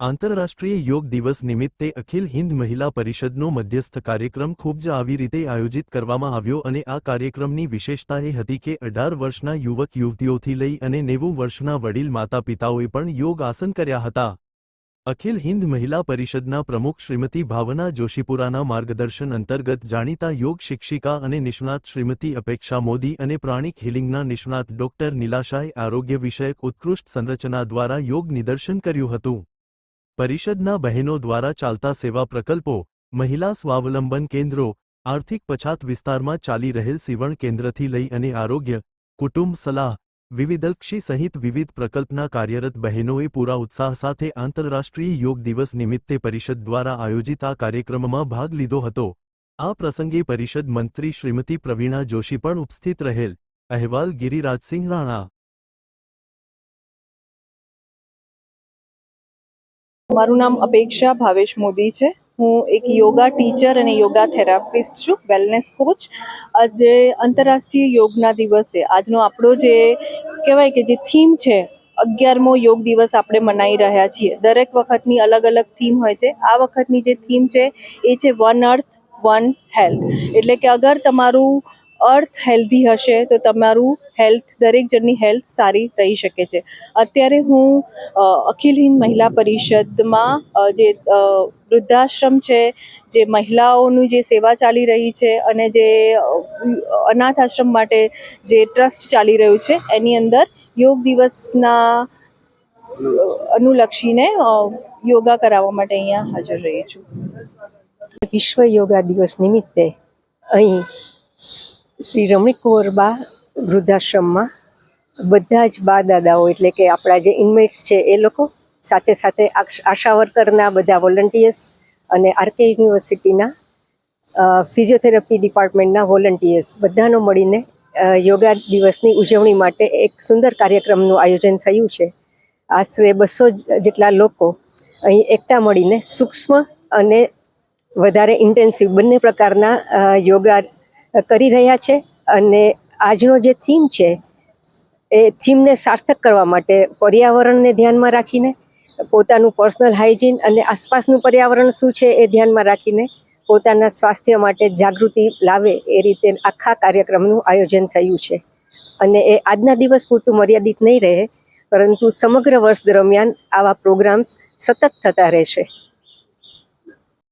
આંતરરાષ્ટ્રીય યોગ દિવસ નિમિત્તે અખિલ હિન્દ મહિલા પરિષદનો મધ્યસ્થ કાર્યક્રમ ખૂબ જ આવી રીતે આયોજિત કરવામાં આવ્યો અને આ કાર્યક્રમની વિશેષતા એ હતી કે અઢાર વર્ષના યુવક યુવતીઓથી લઈ અને નેવું વર્ષના વડીલ માતા પિતાઓએ પણ યોગ આસન કર્યા હતા. અખિલ હિન્દ મહિલા પરિષદના પ્રમુખ શ્રીમતી ભાવના જોશીપુરાના માર્ગદર્શન અંતર્ગત જાણીતા યોગ શિક્ષિકા અને નિષ્ણાત શ્રીમતી અપેક્ષા મોદી અને પ્રાણિક હિલિંગના નિષ્ણાત ડોક્ટર નિલાશાએ આરોગ્ય વિષયક ઉત્કૃષ્ટ સંરચના દ્વારા યોગ નિદર્શન કર્યું હતું. પરિષદના બહેનો દ્વારા ચાલતા સેવા પ્રકલ્પો, મહિલા સ્વાવલંબન કેન્દ્રો, આર્થિક પછાત વિસ્તારમાં ચાલી રહેલ સીવણ કેન્દ્રથી લઈ અને આરોગ્ય, કુટુંબ સલાહ, વિવિધલક્ષી સહિત વિવિધ પ્રકલ્પના કાર્યરત બહેનોએ પૂરા ઉત્સાહ સાથે આંતરરાષ્ટ્રીય યોગ દિવસ નિમિત્તે પરિષદ દ્વારા આયોજિત આ કાર્યક્રમમાં ભાગ લીધો હતો. આ પ્રસંગે પરિષદ મંત્રી શ્રીમતી પ્રવીણા જોશી પણ ઉપસ્થિત રહેલ. અહેવાલ ગિરિરાજસિંહ રાણા મારું નામ અપેક્ષા ભાવેશ મોદી છે. હું એક યોગા ટીચર અને યોગા થેરાપિસ્ટ છું, વેલનેસ કોચ. આજે આંતરરાષ્ટ્રીય યોગના દિવસે આજનો આપણો જે કહેવાય કે જે થીમ છે, અગિયારમો યોગ દિવસ આપણે મનાઈ રહ્યા છીએ. દરેક વખતની અલગ અલગ થીમ હોય છે. આ વખતની જે થીમ છે, એ છે વન અર્થ, વન હેલ્થ. એટલે કે અગર તમારું અર્થ હેલ્ધી હશે તો તમારું હેલ્થ, દરેક જણની હેલ્થ સારી રહી શકે છે. અત્યારે હું અખિલ હિન્દ મહિલા પરિષદમાં જે વૃદ્ધાશ્રમ છે, જે મહિલાઓનું જે સેવા ચાલી રહી છે અને જે અનાથ આશ્રમ માટે જે ટ્રસ્ટ ચાલી રહ્યું છે, એની અંદર યોગ દિવસના અનુલક્ષીને યોગા કરાવવા માટે અહીંયા હાજર રહી છું. વિશ્વ યોગા દિવસ નિમિત્તે અહીં શ્રી રમણી કુંવરબા વૃદ્ધાશ્રમમાં બધા જ બા દાદાઓ એટલે કે આપણા જે ઇનમેટ્સ છે એ લોકો સાથે સાથે આશા વર્કરના બધા વોલન્ટિયર્સ અને આરકે યુનિવર્સિટીના ફિઝિયોથેરાપી ડિપાર્ટમેન્ટના વોલન્ટિયર્સ બધાનો મળીને યોગા દિવસની ઉજવણી માટે એક સુંદર કાર્યક્રમનું આયોજન થયું છે. આશરે બસો જેટલા લોકો અહીં એકઠા મળીને સૂક્ષ્મ અને વધારે ઇન્ટેન્સિવ બંને પ્રકારના યોગા કરી રહ્યા છે અને આજનો જે થીમ છે, એ થીમને સાર્થક કરવા માટે પર્યાવરણને ધ્યાનમાં રાખીને, પોતાનું પર્સનલ હાઇજીન અને આસપાસનું પર્યાવરણ શું છે એ ધ્યાનમાં રાખીને પોતાના સ્વાસ્થ્ય માટે જાગૃતિ લાવે એ રીતે આખા કાર્યક્રમનું આયોજન થયું છે. અને એ આજના દિવસ પૂરતું મર્યાદિત નહીં રહે, પરંતુ સમગ્ર વર્ષ દરમિયાન આવા પ્રોગ્રામ્સ સતત થતા રહેશે.